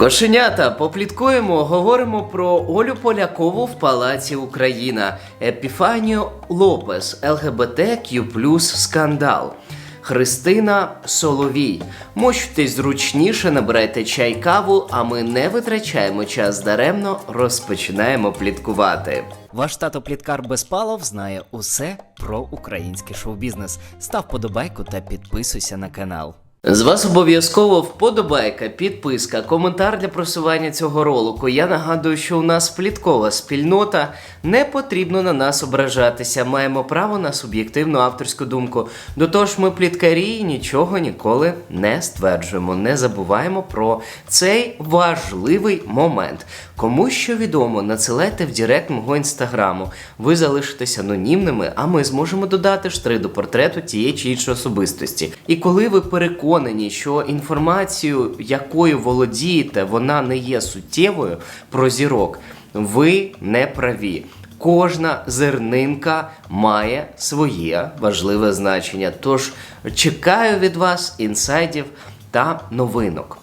Кошенята, попліткуємо, говоримо про Олю Полякову в Палаці Україна, Епіфанію Лопес, ЛГБТQ скандал. Христина Соловій. Мощтесь зручніше, набирайте чай каву, а ми не витрачаємо час даремно, розпочинаємо пліткувати. Ваш тато Пліткар Безпалов знає усе про український шоу-бізнес. Став подобайку та підписуйся на канал. З вас обов'язково вподобайка, підписка, коментар для просування цього ролику. Я нагадую, що у нас пліткова спільнота. Не потрібно на нас ображатися. Маємо право на суб'єктивну авторську думку. До того ж, ми пліткарі і нічого ніколи не стверджуємо. Не забуваємо про цей важливий момент. Кому що відомо, надсилайте в Директ мого інстаграму. Ви залишитесь анонімними, а ми зможемо додати штри до портрету тієї чи іншої особистості. І коли ви переконані, що інформацію, якою володієте, вона не є суттєвою про зірок, ви не праві. Кожна зернинка має своє важливе значення. Тож чекаю від вас інсайдів та новинок.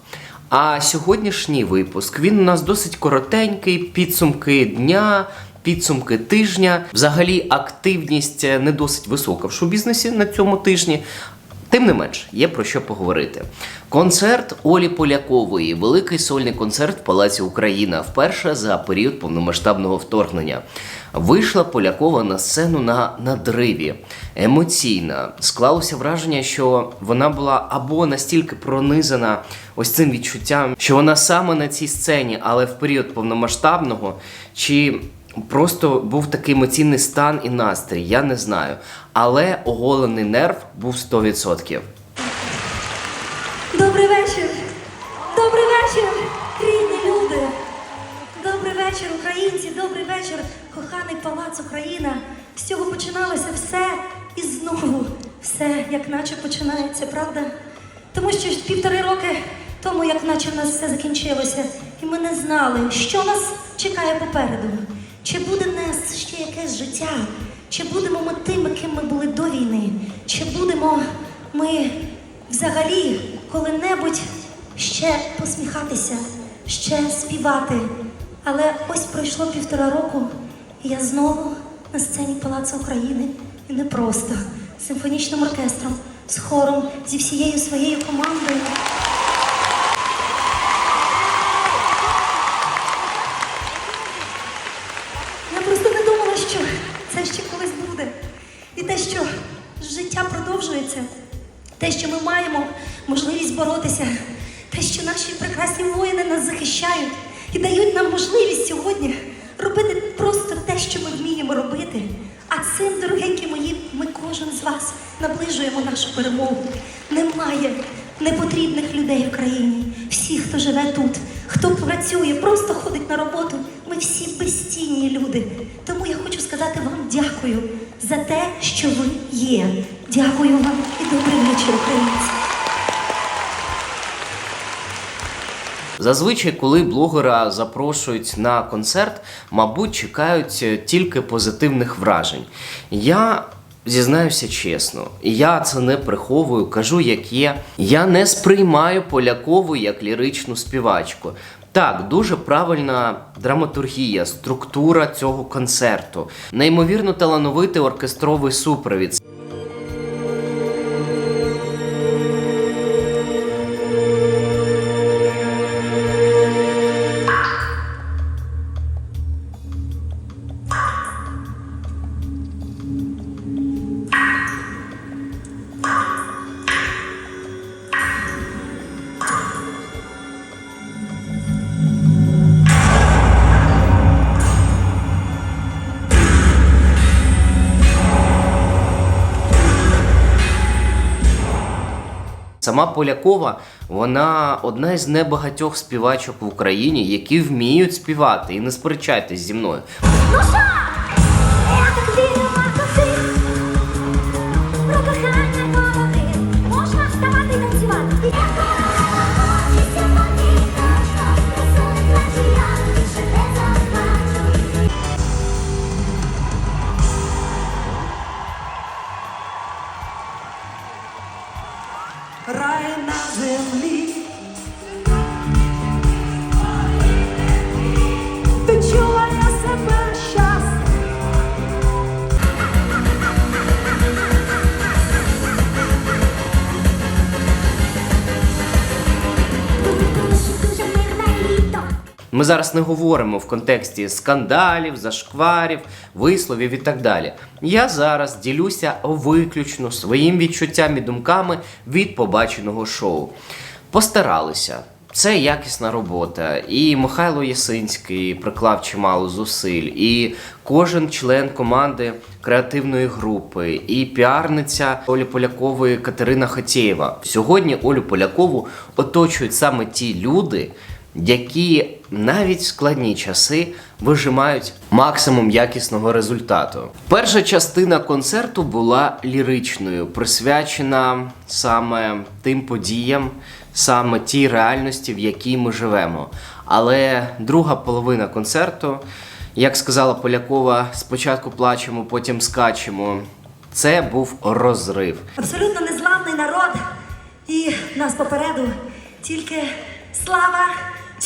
А сьогоднішній випуск він у нас досить коротенький, підсумки дня. Підсумки тижня, взагалі активність е, не досить висока в шоу-бізнесі на цьому тижні. Тим не менш, є про що поговорити. Концерт Олі Полякової, великий сольний концерт в Палаці Україна, вперше за період повномасштабного вторгнення. Вийшла Полякова на сцену на надриві, емоційна. Склалося враження, що вона була або настільки пронизана ось цим відчуттям, що вона саме на цій сцені, але в період повномасштабного, чи Просто був такий емоційний стан і настрій, я не знаю. Але оголений нерв був 100%. Добрий вечір! Добрий вечір, рідні люди! Добрий вечір, українці! Добрий вечір, коханий палац Україна! З цього починалося все і знову все, як наче починається, правда? Тому що півтори роки тому, як наче в нас все закінчилося, і ми не знали, що нас чекає попереду. Чи буде в нас ще якесь життя? Чи будемо ми тими, ким ми були до війни? Чи будемо ми взагалі коли-небудь ще посміхатися, ще співати? Але ось пройшло півтора року, і я знову на сцені Палацу України і не просто з симфонічним оркестром, з хором, зі всією своєю командою. Я просто не думала, що це ще колись буде. І те, що життя продовжується, те, що ми маємо можливість боротися, те, що наші прекрасні воїни нас захищають і дають нам можливість сьогодні робити просто те, що ми вміємо робити. А цим, дорогенькі мої, ми кожен з вас наближуємо нашу перемогу. Немає непотрібних людей в країні. Всі, хто живе тут, хто працює, просто ходить на роботу. Ми всі безцінні люди. Тому я хочу сказати вам дякую за те, що ви є. Дякую вам і добрий вечір, українці. Зазвичай, коли блогера запрошують на концерт, мабуть, чекають е, тільки позитивних вражень. Я зізнаюся чесно, я це не приховую, кажу, як є. Я не сприймаю Полякову як ліричну співачку. Так, дуже правильна драматургія, структура цього концерту, неймовірно талановитий оркестровий супровід. Сама Полякова, вона одна із небагатьох співачок в Україні, які вміють співати. І не сперечайтесь зі мною. Ну що? Ми зараз не говоримо в контексті скандалів, зашкварів, висловів і так далі. Я зараз ділюся виключно своїм відчуттям і думками від побаченого шоу. Постаралися. Це якісна робота. І Михайло Ясинський приклав чимало зусиль, і кожен член команди креативної групи, і піарниця Олі Полякової Катерина Хотєєва. Сьогодні Олю Полякову оточують саме ті люди, які навіть в складні часи вижимають максимум якісного результату. Перша частина концерту була ліричною, присвячена саме тим подіям, саме тій реальності, в якій ми живемо. Але друга половина концерту, як сказала Полякова, спочатку плачемо, потім скачемо. Це був розрив. Абсолютно незламний народ. І нас попереду тільки слава,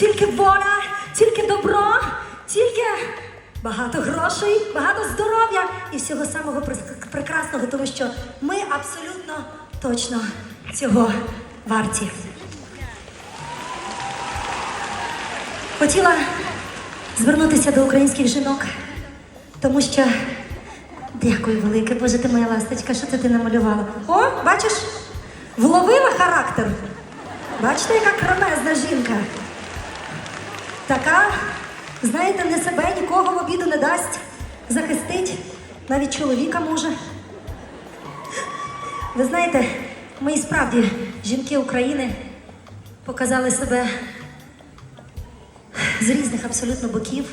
тільки воля, тільки добро, тільки багато грошей, багато здоров'я і всього самого прекрасного, тому що ми абсолютно точно цього варті. Хотіла звернутися до українських жінок, тому що Дякую велике, Боже, ти моя ласточка, що це ти намалювала? О, бачиш, вловила характер. Бачите, яка кремезна жінка. Така, знаєте, не себе нікого в обіду не дасть, захистить, навіть чоловіка може. Ви знаєте, ми і справді, жінки України, показали себе з різних абсолютно боків.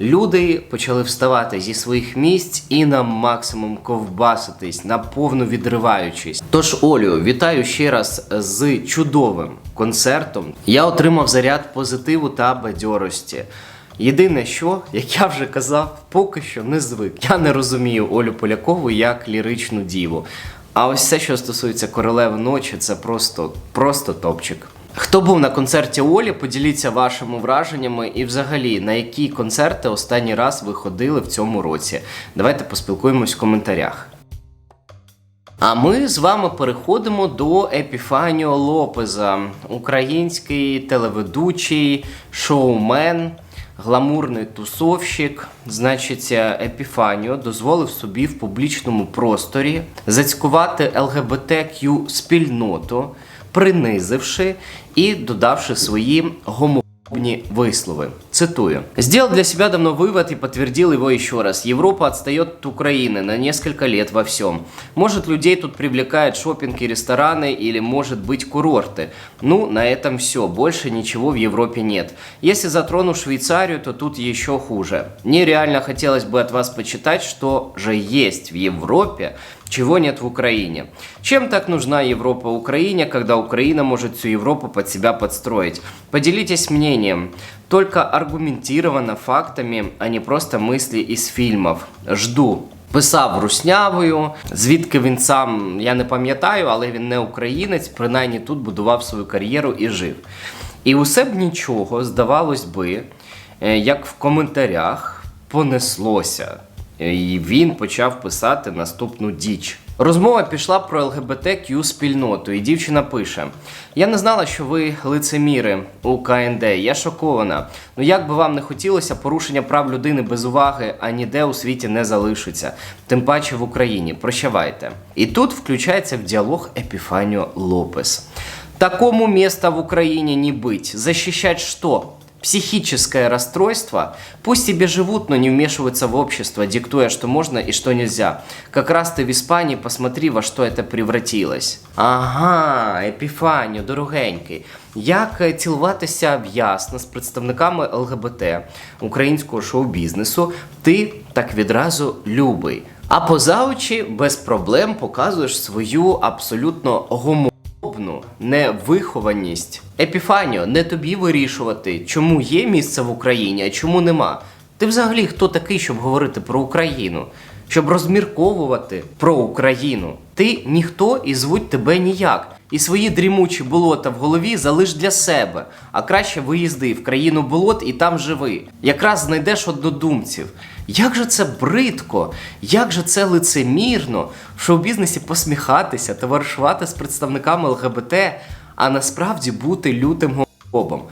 Люди почали вставати зі своїх місць і на максимум ковбаситись, наповну відриваючись. Тож, Олю, вітаю ще раз з чудовим концертом. Я отримав заряд позитиву та бадьорості. Єдине, що, як я вже казав, поки що не звик. Я не розумію Олю Полякову як ліричну діву. А ось все, що стосується королеви ночі, це просто, просто топчик. Хто був на концерті Олі, поділіться вашими враженнями і взагалі на які концерти останній раз ви ходили в цьому році. Давайте поспілкуємось в коментарях. А ми з вами переходимо до Епіфаніо Лопеза, український телеведучий, шоумен, гламурний тусовщик. Значить, Епіфаніо дозволив собі в публічному просторі зацькувати ЛГБТQ спільноту, принизивши і додавши свої гомо высловы. Цитую. «Сделал для себя давно вывод и подтвердил его еще раз. Европа отстает от Украины на несколько лет во всем. Может, людей тут привлекают шопинг и рестораны, или, может быть, курорты. Ну, на этом все. Больше ничего в Европе нет. Если затрону Швейцарию, то тут еще хуже. Мне реально хотелось бы от вас почитать, что же есть в Европе, чего нет в Украине. Чем так нужна Европа Украине, когда Украина может всю Европу под себя подстроить? Поделитесь мнением. Только аргументированно фактами, а не просто мысли из фильмов. Жду. Писав руснявою, звідки він сам, я не пам'ятаю, але він не українець, принаймні тут будував свою кар'єру і жив. І усе б нічого, здавалось би, е, як в коментарях понеслося. І він почав писати наступну діч. Розмова пішла про ЛГБТQ спільноту, і дівчина пише: Я не знала, що ви лицеміри у КНД. Я шокована. Ну як би вам не хотілося, порушення прав людини без уваги а ніде у світі не залишиться, тим паче в Україні. Прощавайте. І тут включається в діалог Епіфаніо Лопес. Такому места в Украине не быть. Защищать что? Психическое расстройство? Пусть себе живут, но не вмешиваются в общество, диктуя, что можно и что нельзя. Как раз ты в Испании посмотри, во что это превратилось. Ага, Епіфанію, дорогенький. Як е, цілуватися в'ясно з представниками ЛГБТ українського шоу-бізнесу, ти так відразу любий. А поза очі без проблем показуєш свою абсолютно гомо. Обну невихованість. Епіфаніо, не тобі вирішувати, чому є місце в Україні, а чому нема. Ти взагалі хто такий, щоб говорити про Україну, щоб розмірковувати про Україну. Ти ніхто і звуть тебе ніяк. І свої дрімучі болота в голові залиш для себе, а краще виїзди в країну болот і там живи. Якраз знайдеш однодумців. Як же це бридко, як же це лицемірно в шоу-бізнесі посміхатися, товаришувати з представниками ЛГБТ, а насправді бути лютим гомофобом.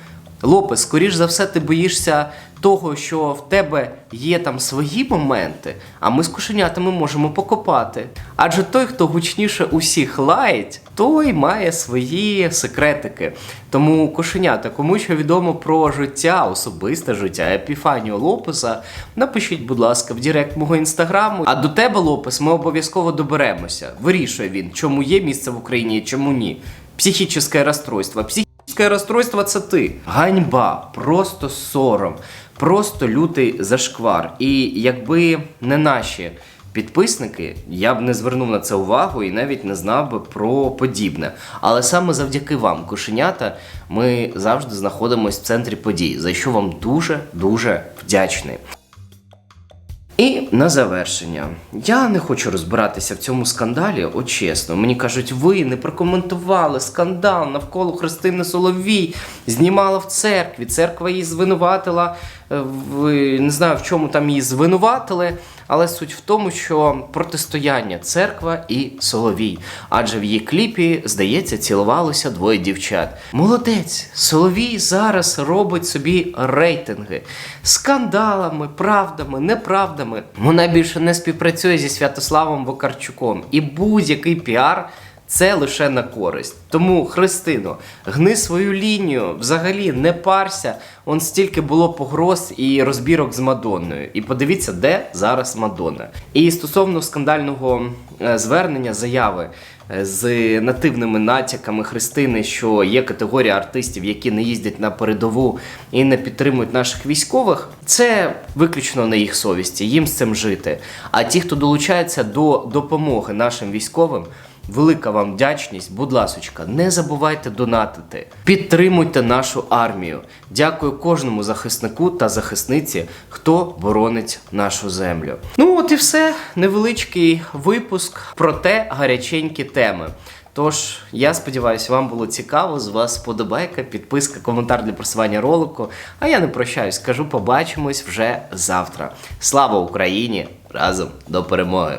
Лопес, скоріш за все, ти боїшся того, що в тебе є там свої моменти, а ми з кошенятами можемо покопати. Адже той, хто гучніше усіх лаять, той має свої секретики. Тому кошенята, кому що відомо про життя, особисте життя Епіфанію Лопеса, напишіть, будь ласка, в Директ мого інстаграму. А до тебе, Лопес, ми обов'язково доберемося. Вирішує він, чому є місце в Україні чому ні. Психічне розстройство. Психічне розстройство це ти. Ганьба, просто сором, просто лютий зашквар. І якби не наші підписники, я б не звернув на це увагу і навіть не знав би про подібне. Але саме завдяки вам, кошенята, ми завжди знаходимося в центрі подій, за що вам дуже дуже вдячний. І на завершення. Я не хочу розбиратися в цьому скандалі, от чесно. Мені кажуть, ви не прокоментували скандал навколо Христини Соловій, знімала в церкві. Церква її звинуватила. е, не знаю, в чому там її звинуватили, але суть в тому, що протистояння церква і Соловій. Адже в її кліпі, здається, цілувалося двоє дівчат. Молодець, Соловій зараз робить собі рейтинги скандалами, правдами, неправдами. Вона більше не співпрацює зі Святославом Вокарчуком І будь-який піар. Це лише на користь. Тому, Христино, гни свою лінію, взагалі не парся. Он стільки було погроз і розбірок з Мадонною. І подивіться, де зараз Мадонна. І стосовно скандального е, звернення, заяви е, з нативними натяками Христини, що є категорія артистів, які не їздять на передову і не підтримують наших військових, це виключно на їх совісті, їм з цим жити. А ті, хто долучається до допомоги нашим військовим. Велика вам вдячність, будь ласочка, не забувайте донатити, підтримуйте нашу армію. Дякую кожному захиснику та захисниці, хто боронить нашу землю. Ну от і все. Невеличкий випуск, проте гаряченькі теми. Тож, я сподіваюся, вам було цікаво. З вас вподобайка, підписка, коментар для просування ролику. А я не прощаюсь, скажу, побачимось вже завтра. Слава Україні! Разом до перемоги!